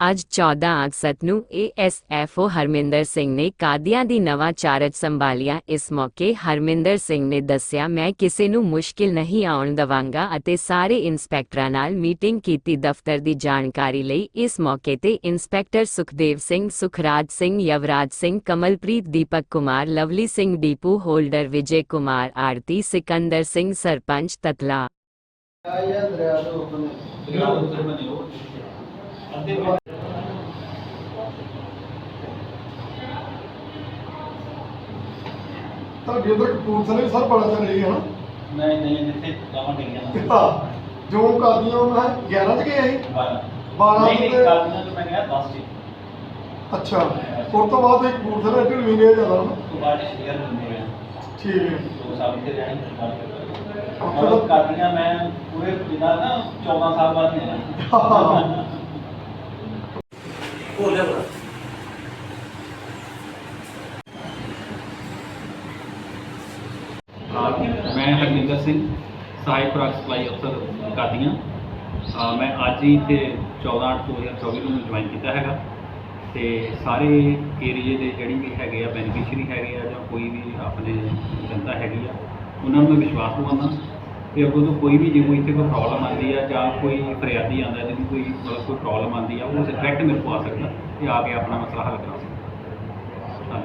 ਅੱਜ 14 ਅਗਸਤ ਨੂੰ ਏਐਸਐਫਓ ਹਰਮਿੰਦਰ ਸਿੰਘ ਨੇ ਕਾਦੀਆਂ ਦੀ ਨਵਾਂ ਚਾਰਜ ਸੰਭਾਲਿਆ। ਇਸ ਮੌਕੇ ਹਰਮਿੰਦਰ ਸਿੰਘ ਨੇ ਦੱਸਿਆ ਮੈਂ ਕਿਸੇ ਨੂੰ ਮੁਸ਼ਕਿਲ ਨਹੀਂ ਆਉਣ ਦਵਾਂਗਾ ਅਤੇ ਸਾਰੇ ਇੰਸਪੈਕਟਰਾਂ ਨਾਲ ਮੀਟਿੰਗ ਕੀਤੀ ਦਫ਼ਤਰ ਦੀ ਜਾਣਕਾਰੀ ਲਈ। ਇਸ ਮੌਕੇ ਤੇ inspector Sukhdev Singh Sukhraj Singh Yuvraj Singh Kamalpreet Deepak Kumar Lovely Singh depot holder Vijay Kumar Aarti Sikandar Singh sarpanch Tatla. ਆਇਆ ਦਰਿਆ ਤੋਂ ਉੱਪਰ ਦਰਿਆ ਦੇ ਉੱਤੇ ਬਣੇ ਅੱਧੇ ਤੁਹਾਡੀ ਉਧਰ ਕਪੂਰਥਲੇ ਸਰ ਬੜਾ ਚੱਲ ਰਹੀ ਹੈ ਨਾ। ਨਹੀਂ ਨਹੀਂ ਜਿੱਥੇ ਗਾਵਾਂ ਗਈਆਂ ਨਾ ਹਾਂ, ਜੋ ਕਾਦੀਆਂ ਮੈਂ 11 ਚ ਗਏ ਸੀ 12 ਬਾਰਾਂ। ਨਹੀਂ ਨਹੀਂ ਕਾਦੀਆਂ ਤੋਂ ਮੈਂ ਗਿਆ 10 ਸੀ ਅੱਛਾ ਉਸ ਤੋਂ ਬਾਅਦ ਇੱਕ ਕਪੂਰਥਲੇ ਢਿਲਵੀ ਨੇ ਜਾਂਦਾ ਨਾ? ਤੋਂ ਬਾਅਦ ਸ਼ੇਅਰ ਹੁੰਦੇ ਆ। ਠੀਕ ਹੈ ਦੋ ਸਾਲ ਤੇ ਰਹਿਣ ਉਹ ਕਾਦੀਆਂ ਮੈਂ ਪੂਰੇ ਜਿੰਨਾ ਨਾ 14 ਸਾਲ ਬਾਅਦ ਨੇ ਹੋ। ਗਿਆ ਮੈਂ ਹਰਮਿੰਦਰ ਸਿੰਘ ਸਹਾਇਕ ਖੁਰਾਕ ਸਪਲਾਈ ਅਫਸਰ ਕਾਦੀਆਂ ਅ, ਮੈਂ ਅੱਜ ਹੀ ਇੱਥੇ 14 ਅੱਠ 2024 ਨੂੰ ਜੁਆਇਨ ਕੀਤਾ ਹੈਗਾ। ਤੇ ਸਾਰੇ ਏਰੀਏ ਦੇ ਜਿਹੜੀ ਵੀ ਹੈਗੇ ਆ ਬੈਨੀਫੀਸ਼ੀਅਰੀ ਹੈਗੇ ਆ ਜਾਂ ਕੋਈ ਵੀ ਆਪਣੇ ਜਨਤਾ ਹੈਗੀ ਆ ਉਹਨਾਂ ਨੂੰ ਮੈਂ ਵਿਸ਼ਵਾਸ ਦਿਵਾਉਂਦਾ। ਕਿ ਅੱਗੋਂ ਤੋਂ ਕੋਈ ਵੀ ਜੇ ਕੋਈ ਇੱਥੇ ਕੋਈ ਪ੍ਰੋਬਲਮ ਆਉਂਦੀ ਆ ਜਾਂ ਕੋਈ ਫਰਿਆਦੀ ਆਉਂਦਾ ਜਿਹਨੂੰ ਕੋਈ ਮਤਲਬ ਕੋਈ ਪ੍ਰੋਬਲਮ ਆਉਂਦੀ ਆ ਉਹ ਡਾਇਰੈਕਟ ਮੇਰੇ ਕੋਲ ਆ ਸਕਦਾ ਤੇ ਆ ਕੇ ਆਪਣਾ ਮਸਲਾ ਹੱਲ ਕਰਾ